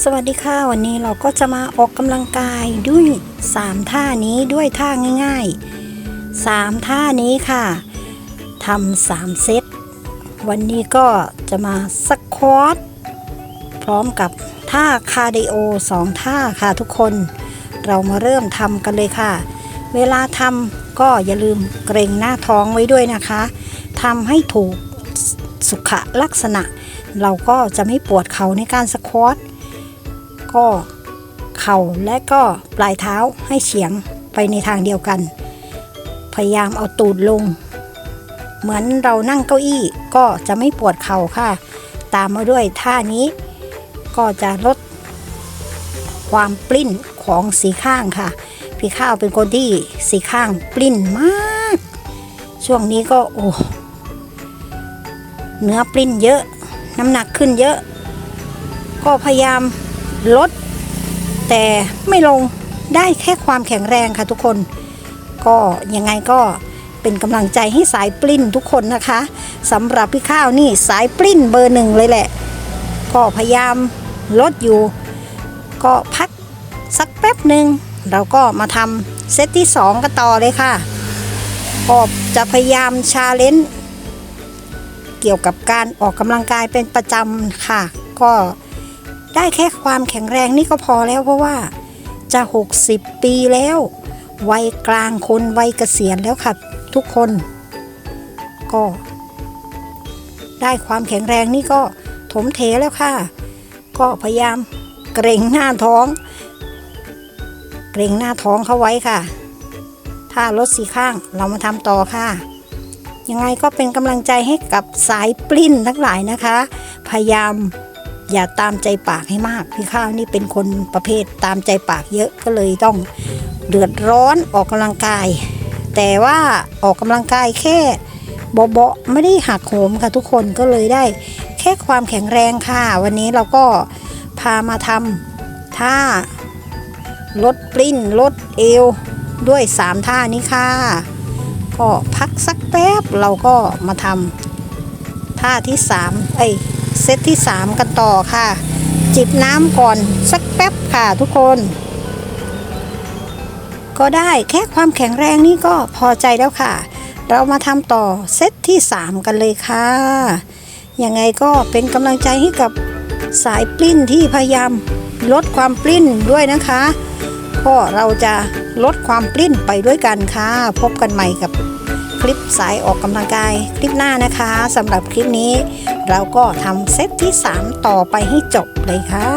สวัสดีค่ะ วันนี้เราก็จะมาออกกำลังกายด้วย 3 ท่านี้ด้วยท่าง่ายๆ 3 ท่านี้ค่ะทำสามเซตวันนี้ก็จะมาสควอตพร้อมกับท่าคาร์ดิโอ2ท่าค่ะทุกคน เรามาเริ่มทำกันเลยค่ะ เวลาทำก็อย่าลืมเกรงหน้าท้องไว้ด้วยนะคะทำให้ถูกสุขลักษณะ เราก็จะไม่ปวดเข่าในการสควอต ก็เข่าและก็ปลายเท้าให้เฉียงไปในทางเดียวกัน พยายามเอาตูดลง เหมือนเรานั่งเก้าอี้ก็จะไม่ปวดเข่าค่ะ ตามมาด้วยท่านี้ก็จะลดความปลิ้นของสีข้างค่ะ พี่ข้าวเป็นคนที่สีข้างปลิ้นมาก ช่วงนี้ก็โอ้เนื้อปลิ้นเยอะ น้ำหนักขึ้นเยอะ ก็พยายาม ลด แต่ไม่ลงได้แค่ความแข็งแรงค่ะทุกคน ก็ยังไงก็เป็นกำลังใจให้สายปลิ้นทุกคนนะคะสำหรับพี่ข้าวนี่สายปลิ้นเบอร์หนึ่งเลยแหละ ก็พยายามลดอยู่ ก็พักสักแป๊บหนึ่งเราก็มาทำเซตที่ 2กันต่อเลยค่ะก็จะพยายามชาเลนจ์เกี่ยวกับการออกกำลังกายเป็นประจำค่ะ ก็ ได้แค่ความแข็งแรงนี่ก็พอแล้วเพราะว่าจะ 60 ปีแล้ว วัยกลางคนวัยเกษียณแล้วค่ะทุกคน ก็ ได้ความแข็งแรงนี่ก็ถมเทแล้วค่ะ ก็พยายามเกรงหน้าท้อง เกรงหน้าท้องเขาไว้ค่ะ ถ้าลดสีข้างเรามาทำต่อค่ะ ยังไงก็เป็นกำลังใจให้กับสายปลิ้นทั้งหลายนะคะ พยายาม อย่าตามใจปากให้มาก พี่ข้าวนี่เป็นคนประเภทตามใจปากเยอะก็เลยต้องเดือดร้อนออกกำลังกาย แต่ว่าออกกำลังกายแค่เบาๆไม่ได้หักโหมค่ะทุกคนก็เลยได้แค่ความแข็งแรงค่ะ วันนี้เราก็พามาทำท่าลดปลิ้นลดเอวด้วย 3 ท่านี้ค่ะ ก็พักสักแป๊บเราก็มาทำท่าที่ 3 เอ้ย เซตที่ 3 กันต่อค่ะ จิบน้ำก่อนสักแป๊บค่ะทุกคน ก็ได้แค่ความแข็งแรงนี่ก็พอใจแล้วค่ะ เรามาทำต่อเซตที่ 3 กันเลยค่ะ ยังไงก็เป็นกำลังใจให้กับสายปลิ้นที่พยายามลดความปลิ้นด้วยนะคะก็เราจะลดความปลิ้นไปด้วยกันค่ะ พบกันใหม่กับ คลิปสายออกกำลังกายคลิปหน้านะคะสำหรับคลิปนี้ เราก็ทำเซตที่ 3 ต่อไปให้จบเลยค่ะ